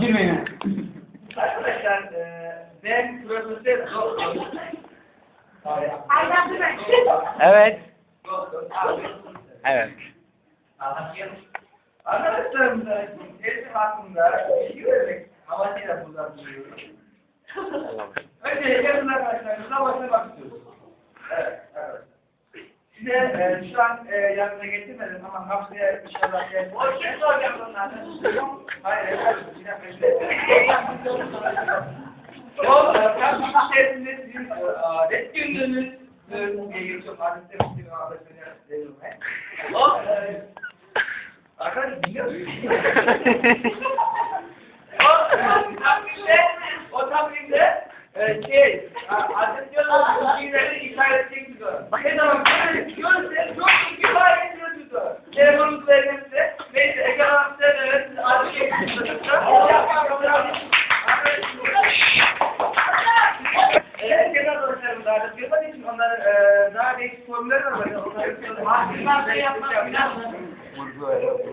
Girmeyin. Arkadaşlar eee ben profesör doktor. Evet. Evet. Anlatayım. Arkadaşlarım da eğitim hakkında bilgi vermek amacıyla burada bulunuyorum. Öncelikle bunlar arkadaşlarımıza başlamak istiyoruz. Size e, şu an e, yanına getirmedim ama haftaya inşallah gel. O kim soracağım onlardan? Hayır, efendim. Bir dakika e, kampüs içerisinde sizin e, adet e, geçiyor. Adette bizim arkadaşlar ben. Biliyor o takvimde, o takvimde e, şey, adetyon bilgileri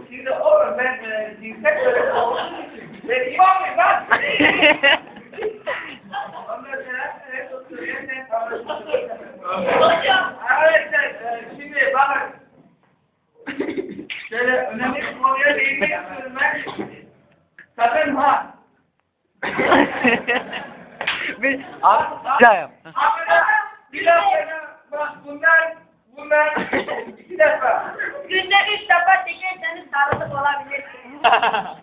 Şimdi oğlum ben e, cinsel öğretmen olduğum için ben imam mıyım lan? Ondan sonra evet oturuyor sen Hocam. Arkadaşlar e, şimdi bakın. Şöyle önemli bir konuya değinmek istiyorum ben. Sakın ha. Bir yap. Arkadaşlar bir dakika bak bunlar bunlar iki defa. Günde üç defa çekerseniz sağlıklı olabilirsiniz.